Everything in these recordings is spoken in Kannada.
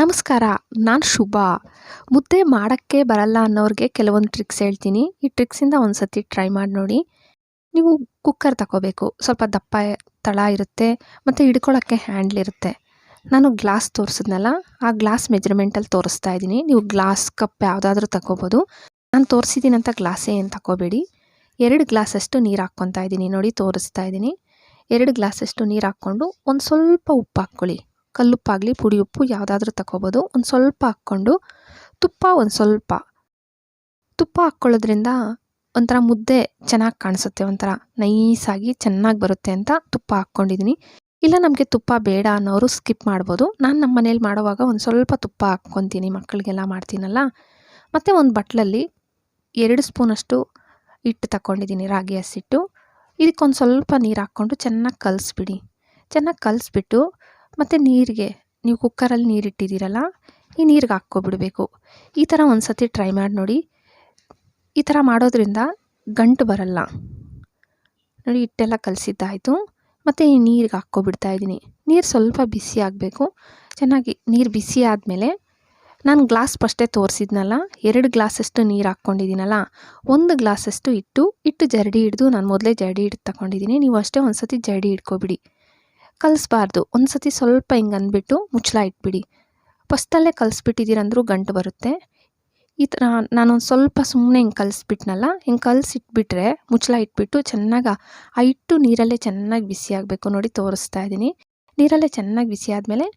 ನಮಸ್ಕಾರ, ನಾನು ಶುಭ. ಮುದ್ದೆ ಮಾಡೋಕ್ಕೆ ಬರಲ್ಲ ಅನ್ನೋರಿಗೆ ಕೆಲವೊಂದು ಟ್ರಿಕ್ಸ್ ಹೇಳ್ತೀನಿ. ಈ ಟ್ರಿಕ್ಸಿಂದ ಒಂದು ಸತಿ ಟ್ರೈ ಮಾಡಿ ನೋಡಿ. ನೀವು ಕುಕ್ಕರ್ ತಗೋಬೇಕು ಸ್ವಲ್ಪ ದಪ್ಪ ತಳ ಇರುತ್ತೆ, ಮತ್ತು ಹಿಡ್ಕೊಳ್ಳೋಕ್ಕೆ ಹ್ಯಾಂಡ್ಲ್ ಇರುತ್ತೆ. ನಾನು ಗ್ಲಾಸ್ ತೋರಿಸಿದ್ನಲ್ಲ, ಆ ಗ್ಲಾಸ್ ಮೆಜರ್ಮೆಂಟಲ್ಲಿ ತೋರಿಸ್ತಾ ಇದ್ದೀನಿ. ನೀವು ಗ್ಲಾಸ್ ಕಪ್ ಯಾವುದಾದ್ರೂ ತಗೋಬೋದು ನಾನು ತೋರಿಸಿದ್ದೀನಂತ ಗ್ಲಾಸೇ ಏನು ತಗೋಬೇಡಿ ಎರಡು ಗ್ಲಾಸಷ್ಟು ನೀರು ಹಾಕ್ಕೊತಾ ಇದ್ದೀನಿ. ನೋಡಿ, ತೋರಿಸ್ತಾ ಇದ್ದೀನಿ. ಎರಡು ಗ್ಲಾಸಷ್ಟು ನೀರು ಹಾಕ್ಕೊಂಡು ಒಂದು ಸ್ವಲ್ಪ ಉಪ್ಪು ಹಾಕ್ಕೊಳ್ಳಿ ಕಲ್ಲುಪ್ಪಾಗಲಿ ಪುಡಿ ಉಪ್ಪು ಯಾವುದಾದ್ರೂ ತಗೋಬೋದು ಒಂದು ಸ್ವಲ್ಪ ಹಾಕ್ಕೊಂಡು ತುಪ್ಪ ಒಂದು ಸ್ವಲ್ಪ. ತುಪ್ಪ ಹಾಕ್ಕೊಳ್ಳೋದ್ರಿಂದ ಒಂಥರ ಮುದ್ದೆ ಚೆನ್ನಾಗಿ ಕಾಣಿಸುತ್ತೆ, ಒಂಥರ ನೈಸಾಗಿ ಚೆನ್ನಾಗಿ ಬರುತ್ತೆ ಅಂತ ತುಪ್ಪ ಹಾಕ್ಕೊಂಡಿದ್ದೀನಿ ಇಲ್ಲ ನಮಗೆ ತುಪ್ಪ ಬೇಡ ಅನ್ನೋರು ಸ್ಕಿಪ್ ಮಾಡ್ಬೋದು. ನಾನು ನಮ್ಮ ಮನೇಲಿ ಮಾಡುವಾಗ ಒಂದು ಸ್ವಲ್ಪ ತುಪ್ಪ ಹಾಕ್ಕೊತೀನಿ ಮಕ್ಕಳಿಗೆಲ್ಲ ಮಾಡ್ತೀನಲ್ಲ. ಮತ್ತು ಒಂದು ಬಟ್ಲಲ್ಲಿ ಎರಡು ಸ್ಪೂನಷ್ಟು ಹಿಟ್ಟು ತಗೊಂಡಿದ್ದೀನಿ ರಾಗಿ ಹಸಿಟ್ಟು. ಇದಕ್ಕೊಂದು ಸ್ವಲ್ಪ ನೀರು ಹಾಕ್ಕೊಂಡು ಚೆನ್ನಾಗಿ ಕಲಿಸ್ಬಿಡಿ. ಚೆನ್ನಾಗಿ ಕಲಿಸ್ಬಿಟ್ಟು ಮತ್ತು ನೀರಿಗೆ, ನೀವು ಕುಕ್ಕರಲ್ಲಿ ನೀರಿಟ್ಟಿದ್ದೀರಲ್ಲ, ಈ ನೀರಿಗೆ ಹಾಕ್ಕೊಬಿಡ್ಬೇಕು. ಈ ಥರ ಒಂದು ಸತಿ ಟ್ರೈ ಮಾಡಿ ನೋಡಿ. ಈ ಥರ ಮಾಡೋದ್ರಿಂದ ಗಂಟು ಬರಲ್ಲ. ನೋಡಿ, ಹಿಟ್ಟೆಲ್ಲ ಕಲಸಿದ್ದಾಯಿತು. ಮತ್ತು ಈ ನೀರಿಗೆ ಹಾಕ್ಕೊಬಿಡ್ತಾ ಇದ್ದೀನಿ. ನೀರು ಸ್ವಲ್ಪ ಬಿಸಿ ಆಗಬೇಕು. ಚೆನ್ನಾಗಿ ನೀರು ಬಿಸಿ ಆದಮೇಲೆ ನಾನು ಗ್ಲಾಸ್ ಫಸ್ಟೇ ತೋರಿಸಿದ್ನಲ್ಲ, ಎರಡು ಗ್ಲಾಸಷ್ಟು ನೀರು ಹಾಕ್ಕೊಂಡಿದ್ದೀನಲ್ಲ, ಒಂದು ಗ್ಲಾಸಷ್ಟು ಇಟ್ಟು ಇಟ್ಟು ಜರಡಿ ಹಿಡಿದು ನಾನು ಮೊದಲೇ ಜರಡಿ ಹಿಡ್ದು ತಗೊಂಡಿದ್ದೀನಿ. ನೀವು ಅಷ್ಟೇ ಒಂದು ಸತಿ ಜರಡಿ ಹಿಡ್ಕೊಬಿಡಿ. ಕಲಿಸ್ಬಾರ್ದು. ಒಂದು ಸತಿ ಸ್ವಲ್ಪ ಹಿಂಗೆ ಅಂದ್ಬಿಟ್ಟು ಮುಚ್ಚಳ ಇಟ್ಬಿಡಿ. ಫಸ್ಟಲ್ಲೇ ಕಲಿಸ್ಬಿಟ್ಟಿದ್ದೀರಂದ್ರೂ ಗಂಟು ಬರುತ್ತೆ. ಈ ಥರ ನಾನೊಂದು ಸ್ವಲ್ಪ ಸುಮ್ಮನೆ ಹಿಂಗೆ ಕಲಿಸ್ಬಿಟ್ನಲ್ಲ, ಹಿಂಗೆ ಕಲಿಸಿಟ್ಬಿಟ್ರೆ ಮುಚ್ಚಳ ಇಟ್ಬಿಟ್ಟು ಚೆನ್ನಾಗಿ ಆ ಹಿಟ್ಟು ನೀರಲ್ಲೇ ಚೆನ್ನಾಗಿ ಬಿಸಿ ಆಗಬೇಕು ನೋಡಿ ತೋರಿಸ್ತಾ ಇದ್ದೀನಿ. ನೀರಲ್ಲೇ ಚೆನ್ನಾಗಿ ಬಿಸಿ ಆದಮೇಲೆ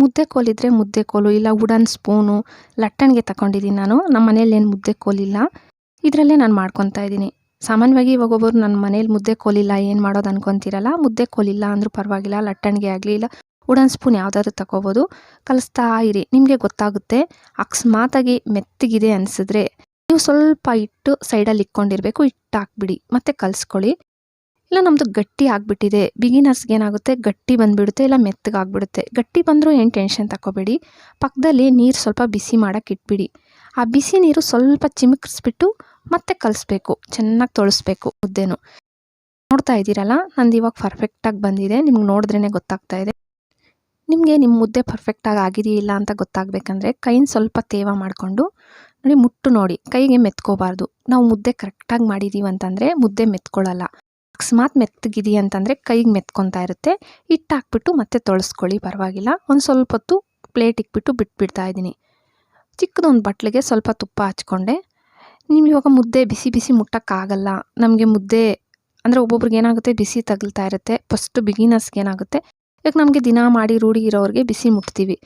ಮುದ್ದೆ ಕೋಲಿದ್ರೆ ಮುದ್ದೆ ಕೋಲು, ಇಲ್ಲ ವುಡನ್ ಸ್ಪೂನು, ಲಟ್ಟಣಿಗೆ ತಗೊಂಡಿದ್ದೀನಿ ನಾನು. ನಮ್ಮ ಮನೇಲಿ ಏನು ಮುದ್ದೆ ಕೋಲಿಲ್ಲ. ಇದರಲ್ಲೇ ನಾನು ಮಾಡ್ಕೊತಾ ಇದ್ದೀನಿ. ಸಾಮಾನ್ಯವಾಗಿ ಇವಾಗ ಒಬ್ಬರು ನನ್ನ ಮನೇಲಿ ಮುದ್ದೆ ಕೋಲಿಲ್ಲ, ಏನು ಮಾಡೋದು ಅನ್ಕೊಂತೀರಲ್ಲ, ಮುದ್ದೆ ಕೋಲಿಲ್ಲ ಅಂದರೂ ಪರವಾಗಿಲ್ಲ, ಲಟ್ಟಣಿಗೆ ಆಗಲಿ ಇಲ್ಲ ಉಡನ್ ಸ್ಪೂನ್ ಯಾವುದಾದ್ರೂ ತಗೋಬೋದು. ಕಲಿಸ್ತಾ ಇರಿ, ನಿಮಗೆ ಗೊತ್ತಾಗುತ್ತೆ, ಅಕಸ್ಮಾತಾಗಿ ಮೆತ್ತಗಿದೆ ಅನಿಸಿದ್ರೆ ನೀವು ಸ್ವಲ್ಪ ಇಟ್ಟು ಸೈಡಲ್ಲಿ ಇಕ್ಕೊಂಡಿರಬೇಕು, ಇಟ್ಟು ಹಾಕ್ಬಿಡಿ, ಮತ್ತು ಕಲಿಸ್ಕೊಳ್ಳಿ. ಇಲ್ಲ ನಮ್ಮದು ಗಟ್ಟಿ ಆಗಿಬಿಟ್ಟಿದೆ, ಬಿಗಿನರ್ಸ್ಗೆ ಏನಾಗುತ್ತೆ, ಗಟ್ಟಿ ಬಂದುಬಿಡುತ್ತೆ, ಇಲ್ಲ ಮೆತ್ತಗಾಗ್ಬಿಡುತ್ತೆ ಗಟ್ಟಿ ಬಂದರೂ ಏನು ಟೆನ್ಷನ್ ತಗೋಬೇಡಿ ಪಕ್ಕದಲ್ಲಿ ನೀರು ಸ್ವಲ್ಪ ಬಿಸಿ ಮಾಡೋಕ್ಕಿಟ್ಬಿಡಿ ಆ ಬಿಸಿ ನೀರು ಸ್ವಲ್ಪ ಚಿಮುಕಿಸ್ಬಿಟ್ಟು ಮತ್ತೆ ಕಲಿಸ್ಬೇಕು, ಚೆನ್ನಾಗಿ ತೊಳಸ್ಬೇಕು ಮುದ್ದೆನು ನೋಡ್ತಾ ಇದ್ದೀರಲ್ಲ, ನಂದು ಇವಾಗ ಪರ್ಫೆಕ್ಟಾಗಿ ಬಂದಿದೆ, ನಿಮ್ಗೆ ನೋಡಿದ್ರೇ ಗೊತ್ತಾಗ್ತಾ ಇದೆ. ನಿಮಗೆ ನಿಮ್ಮ ಮುದ್ದೆ ಪರ್ಫೆಕ್ಟಾಗಿ ಆಗಿದೆಯಿಲ್ಲ ಅಂತ ಗೊತ್ತಾಗಬೇಕಂದ್ರೆ ಕೈನ ಸ್ವಲ್ಪ ತೇವ ಮಾಡಿಕೊಂಡು, ನೋಡಿ ಮುಟ್ಟು ನೋಡಿ, ಕೈಗೆ ಮೆತ್ಕೋಬಾರ್ದು. ನಾವು ಮುದ್ದೆ ಕರೆಕ್ಟಾಗಿ ಮಾಡಿದ್ದೀವಿ ಅಂತಂದರೆ ಮುದ್ದೆ ಮೆತ್ಕೊಳ್ಳಲ್ಲ ಅಕಸ್ಮಾತ್ ಮೆತ್ತಗಿದೆ ಅಂತಂದರೆ ಕೈಗೆ ಮೆತ್ಕೊತಾ ಇರುತ್ತೆ. ಹಿಟ್ಟು ಹಾಕ್ಬಿಟ್ಟು ಮತ್ತೆ ತೊಳಸ್ಕೊಳ್ಳಿ, ಪರವಾಗಿಲ್ಲ. ಒಂದು ಸ್ವಲ್ಪ ಹೊತ್ತು ಪ್ಲೇಟ್ ಇಕ್ಬಿಟ್ಟು ಬಿಟ್ಬಿಡ್ತಾ ಇದ್ದೀನಿ. ಚಿಕ್ಕದೊಂದು ಬಟ್ಲಿಗೆ ಸ್ವಲ್ಪ ತುಪ್ಪ ಹಚ್ಕೊಂಡೆ. ನೀವು ಇವಾಗ ಮುದ್ದೆ ಬಿಸಿ ಬಿಸಿ ಮುಟ್ಟೋಕ್ಕಾಗಲ್ಲ ನಮಗೆ ಮುದ್ದೆ ಅಂದರೆ ಒಬ್ಬೊಬ್ರಿಗೆ ಏನಾಗುತ್ತೆ? ಬಿಸಿ ತಗಲ್ತಾ ಇರುತ್ತೆ. ಫಸ್ಟ್ ಬಿಗಿನರ್ಸ್ಗೆ ಏನಾಗುತ್ತೆ? ಇವಾಗ ನಮಗೆ ದಿನ ಮಾಡಿ ರೂಢಿ ಇರೋರಿಗೆ ಬಿಸಿ ಮುಟ್ತೀವಿ.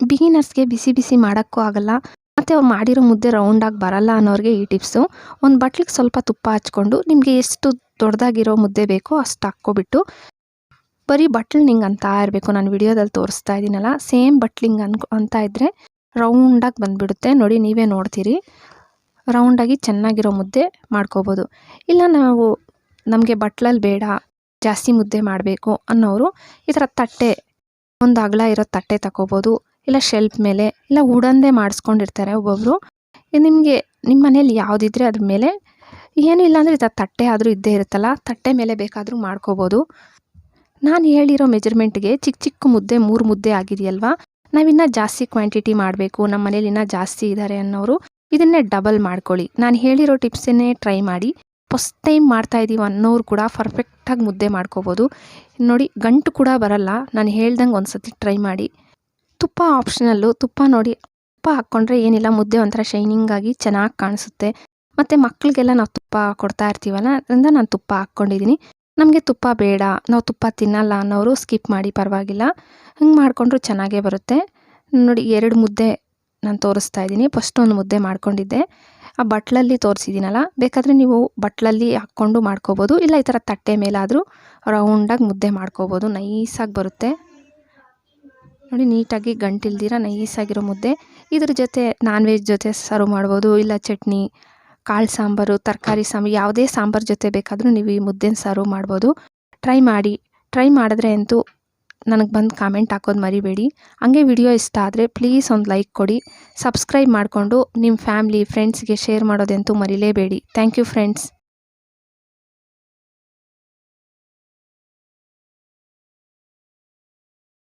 ಬಿಗಿನರ್ಸ್ಗೆ ಬಿಸಿ ಬಿಸಿ ಮಾಡೋಕ್ಕೂ ಆಗಲ್ಲ. ಮತ್ತು ಅವ್ರು ಮಾಡಿರೋ ಮುದ್ದೆ ರೌಂಡಾಗಿ ಬರಲ್ಲ ಅನ್ನೋರಿಗೆ ಈ ಟಿಪ್ಸು ಒಂದು ಬಟ್ಲಿಗೆ ಸ್ವಲ್ಪ ತುಪ್ಪ ಹಚ್ಕೊಂಡು ನಿಮಗೆ ಎಷ್ಟು ದೊಡ್ಡದಾಗಿರೋ ಮುದ್ದೆ ಬೇಕೋ ಅಷ್ಟು ಹಾಕ್ಕೊಬಿಟ್ಟು ಬರೀ ಬಟ್ಲು ನಿಂಗೆ ಅಂತ ಇರಬೇಕು. ನಾನು ವಿಡಿಯೋದಲ್ಲಿ ತೋರಿಸ್ತಾ ಇದ್ದೀನಲ್ಲ ಸೇಮ್ ಬಟ್ಲಿಂಗ್ ಅನ್ಕೊ, ಅಂತ ಇದ್ದರೆ ರೌಂಡಾಗಿ ಬಂದುಬಿಡುತ್ತೆ. ನೋಡಿ ನೀವೇ ನೋಡ್ತೀರಿ. ರೌಂಡಾಗಿ ಚೆನ್ನಾಗಿರೋ ಮುದ್ದೆ ಮಾಡ್ಕೋಬೋದು. ಇಲ್ಲ ನಾವು ನಮಗೆ ಬಟ್ಲಲ್ಲಿ ಬೇಡ, ಜಾಸ್ತಿ ಮುದ್ದೆ ಮಾಡಬೇಕು ಅನ್ನೋರು ಈ ಥರ ತಟ್ಟೆ, ಒಂದು ಅಗಲ ಇರೋ ತಟ್ಟೆ ತಗೋಬೋದು ಇಲ್ಲ ಶೆಲ್ಫ್ ಮೇಲೆ, ಇಲ್ಲ ಉಡಂದೇ ಮಾಡಿಸ್ಕೊಂಡಿರ್ತಾರೆ ಒಬ್ಬೊಬ್ಬರು ನಿಮಗೆ, ನಿಮ್ಮ ಮನೇಲಿ ಯಾವುದಿದ್ರೆ ಅದ್ರ ಮೇಲೆ, ಏನೂ ಇಲ್ಲ ಅಂದರೆ ಈ ಥರ ತಟ್ಟೆ ಆದರೂ ಇದ್ದೇ ಇರುತ್ತಲ್ಲ, ತಟ್ಟೆ ಮೇಲೆ ಬೇಕಾದರೂ ಮಾಡ್ಕೋಬೋದು. ನಾನು ಹೇಳಿರೋ ಮೆಜರ್ಮೆಂಟ್ಗೆ ಚಿಕ್ಕ ಚಿಕ್ಕ ಮುದ್ದೆ, ಮೂರು ಮುದ್ದೆ ಆಗಿದೆಯಲ್ವಾ? ನಾವಿನ್ನೂ ಜಾಸ್ತಿ ಕ್ವಾಂಟಿಟಿ ಮಾಡಬೇಕು, ನಮ್ಮ ಮನೇಲಿ ಇನ್ನೂ ಜಾಸ್ತಿ ಇದ್ದಾರೆ ಅನ್ನೋರು. ಇದನ್ನೇ ಡಬಲ್ ಮಾಡ್ಕೊಳ್ಳಿ. ನಾನು ಹೇಳಿರೋ ಟಿಪ್ಸನ್ನೇ ಟ್ರೈ ಮಾಡಿ. ಫಸ್ಟ್ ಟೈಮ್ ಮಾಡ್ತಾ ಇದ್ದೀವಿ ಅನ್ನೋರು ಕೂಡ ಪರ್ಫೆಕ್ಟಾಗಿ ಮುದ್ದೆ ಮಾಡ್ಕೋಬೋದು. ನೋಡಿ, ಗಂಟು ಕೂಡ ಬರಲ್ಲ. ನಾನು ಹೇಳ್ದಂಗೆ ಒಂದು ಸತಿ ಟ್ರೈ ಮಾಡಿ. ತುಪ್ಪ ಆಪ್ಷನಲ್ಲು ತುಪ್ಪ ನೋಡಿ, ತುಪ್ಪ ಹಾಕ್ಕೊಂಡ್ರೆ ಏನಿಲ್ಲ. ಮುದ್ದೆ ಒಂಥರ ಶೈನಿಂಗಾಗಿ ಚೆನ್ನಾಗಿ ಕಾಣಿಸುತ್ತೆ. ಮತ್ತು ಮಕ್ಕಳಿಗೆಲ್ಲ ನಾವು ತುಪ್ಪ ಕೊಡ್ತಾ ಇರ್ತೀವಲ್ಲ, ಅದರಿಂದ ನಾನು ತುಪ್ಪ ಹಾಕ್ಕೊಂಡಿದ್ದೀನಿ ನಮಗೆ ತುಪ್ಪ ಬೇಡ. ನಾವು ತುಪ್ಪ ತಿನ್ನಲ್ಲ ಅನ್ನೋರು ಸ್ಕಿಪ್ ಮಾಡಿ ಪರವಾಗಿಲ್ಲ. ಹಂಗೆ ಮಾಡಿಕೊಂಡ್ರು ಚೆನ್ನಾಗೇ ಬರುತ್ತೆ. ನೋಡಿ, ಎರಡು ಮುದ್ದೆ ನಾನು ತೋರಿಸ್ತಾ ಇದ್ದೀನಿ. ಫಸ್ಟ್ ಒಂದು ಮುದ್ದೆ ಮಾಡ್ಕೊಂಡಿದ್ದೆ. ಆ ಬಟ್ಲಲ್ಲಿ ತೋರಿಸಿದ್ದೀನಲ್ಲ, ಬೇಕಾದರೆ ನೀವು ಬಟ್ಲಲ್ಲಿ ಹಾಕ್ಕೊಂಡು ಮಾಡ್ಕೋಬೋದು. ಇಲ್ಲ ಈ ಥರ ತಟ್ಟೆ ಮೇಲಾದರೂ ರೌಂಡಾಗಿ ಮುದ್ದೆ ಮಾಡ್ಕೋಬೋದು. ನೈಸಾಗಿ ಬರುತ್ತೆ. ನೋಡಿ, ನೀಟಾಗಿ ಗಂಟಿಲ್ದಿರ ನೈಸಾಗಿರೋ ಮುದ್ದೆ. ಇದ್ರ ಜೊತೆ ನಾನ್ ವೆಜ್ ಜೊತೆ ಸರ್ವ್ ಮಾಡ್ಬೋದು. ಇಲ್ಲ ಚಟ್ನಿ, ಕಾಳು ಸಾಂಬಾರು, ತರಕಾರಿ ಸಾಂಬಾರು, ಯಾವುದೇ ಸಾಂಬಾರು ಜೊತೆ ಬೇಕಾದರೂ ನೀವು ಈ ಮುದ್ದೆನ ಸರ್ವ್ ಮಾಡ್ಬೋದು. ಟ್ರೈ ಮಾಡಿ. ಟ್ರೈ ಮಾಡಿದ್ರೆ ಅಂತೂ ನನಗೆ ಬಂದು ಕಾಮೆಂಟ್ ಹಾಕೋದು ಮರಿಬೇಡಿ. ಹಂಗೆ ವಿಡಿಯೋ ಇಷ್ಟ ಆದರೆ ಪ್ಲೀಸ್ ಒಂದು ಲೈಕ್ ಕೊಡಿ. ಸಬ್ಸ್ಕ್ರೈಬ್ ಮಾಡಿಕೊಂಡು ನಿಮ್ಮ ಫ್ಯಾಮ್ಲಿ ಫ್ರೆಂಡ್ಸ್ಗೆ ಶೇರ್ ಮಾಡೋದಂತೂ ಮರಿಲೇಬೇಡಿ. Thank you friends